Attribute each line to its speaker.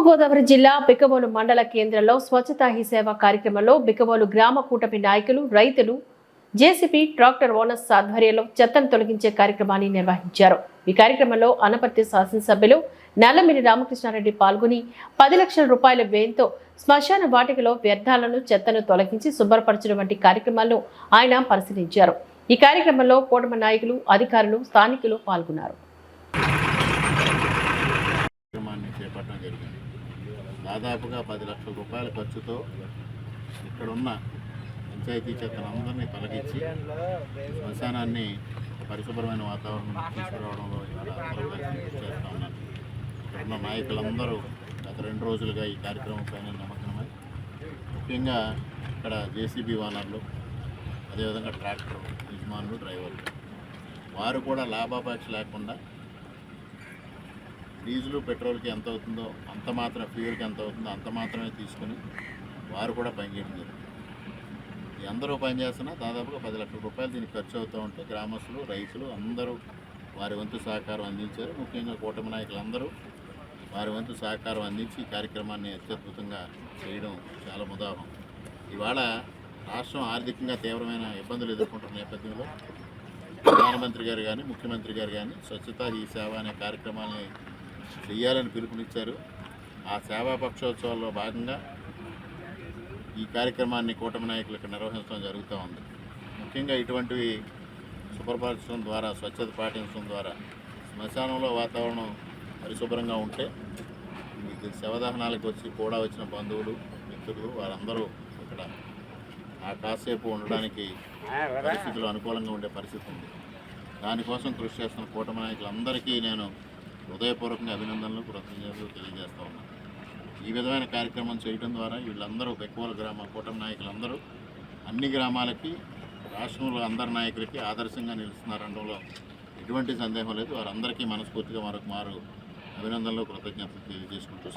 Speaker 1: తూర్పుగోదావరి జిల్లా బిక్కబోలు మండల కేంద్రంలో స్వచ్ఛతా హీ సేవ కార్యక్రమంలో బిక్కవోలు గ్రామ కూటమి నాయకులు రైతులు జేసీపీ ట్రాక్టర్ ఓనర్స్ ఆధ్వర్యంలో చెత్తను తొలగించే కార్యక్రమాన్ని నిర్వహించారు. ఈ కార్యక్రమంలో అనపర్తి శాసనసభ్యులు నల్లమిని రామకృష్ణారెడ్డి పాల్గొని పది లక్షల రూపాయల వ్యయంతో శ్మశాన వాటికలో వ్యర్థాలను చెత్తను తొలగించి శుభ్రపరచడం వంటి కార్యక్రమాలను ఆయన పరిశీలించారు. ఈ కార్యక్రమంలో కూటమి నాయకులు అధికారులు స్థానికులు పాల్గొన్నారు
Speaker 2: కార్యక్రమాన్ని చేపట్టడం జరిగింది. దాదాపుగా పది లక్షల రూపాయల ఖర్చుతో ఇక్కడున్న పంచాయతీ చెత్తనందరినీ తొలగించి శ్మశానాన్ని పరిశుభ్రమైన వాతావరణం తీసుకురావడంలో చాలా అందరూ కలిసి చేస్తూ ఉన్నారు. ఇక్కడున్న నాయకులందరూ గత రెండు రోజులుగా ఈ కార్యక్రమం పైన నమ్మకమై ముఖ్యంగా ఇక్కడ జేసీబీ ఓనర్లు అదేవిధంగా ట్రాక్టర్ యజమానులు డ్రైవర్లు. వారు కూడా లాభాపేక్ష లేకుండా డీజిల్ పెట్రోల్కి ఎంత అవుతుందో అంత మాత్రం ఫ్యూయల్కి ఎంత అవుతుందో అంత మాత్రమే తీసుకుని వారు కూడా పనిచేయడం జరుగుతుంది. ఈ అందరూ పనిచేస్తున్నా దాదాపుగా పది లక్షల రూపాయలు దీనికి ఖర్చు అవుతూ ఉంటే గ్రామస్తులు రైతులు అందరూ వారి వంతు సహకారం అందించారు. ముఖ్యంగా కూటమి నాయకులందరూ వారి వంతు సహకారం అందించి ఈ కార్యక్రమాన్ని అత్యద్భుతంగా చేయడం చాలా ముదాహం. ఇవాళ రాష్ట్రం ఆర్థికంగా తీవ్రమైన ఇబ్బందులు ఎదుర్కొంటున్న నేపథ్యంలో ప్రధానమంత్రి గారు కానీ ముఖ్యమంత్రి గారు కానీ స్వచ్ఛత ఈ సేవ అనే కార్యక్రమాన్ని చేయాలని పిలుపునిచ్చారు. ఆ సేవా పక్షోత్సవాల్లో భాగంగా ఈ కార్యక్రమాన్ని కూటమి నాయకులు ఇక్కడ నిర్వహించడం జరుగుతూ ఉంది. ముఖ్యంగా ఇటువంటివి శుభ్రపరచడం ద్వారా స్వచ్ఛత పాటించడం ద్వారా శ్మశానంలో వాతావరణం పరిశుభ్రంగా ఉంటే మీకు శవదహనాలకు వచ్చి కూడా వచ్చిన బంధువులు మిత్రులు వారందరూ ఇక్కడ ఆ కాసేపు ఉండడానికి పరిస్థితులు అనుకూలంగా ఉండే పరిస్థితి ఉంది. దానికోసం కృషి చేస్తున్న కూటమి నాయకులందరికీ నేను హృదయపూర్వకంగా అభినందనలు కృతజ్ఞతలు తెలియజేస్తా ఉన్నాను ఈ విధమైన కార్యక్రమం చేయడం ద్వారా వీళ్ళందరూ బెక్కువల గ్రామ కూటమి నాయకులందరూ అన్ని గ్రామాలకి రాష్ట్రంలో అందరి నాయకులకి ఆదర్శంగా నిలుస్తున్నారనడంలో ఎటువంటి సందేహం లేదు. వారందరికీ మనస్ఫూర్తిగా మరొక మారు అభినందనలు కృతజ్ఞతలు తెలియజేసుకుంటూ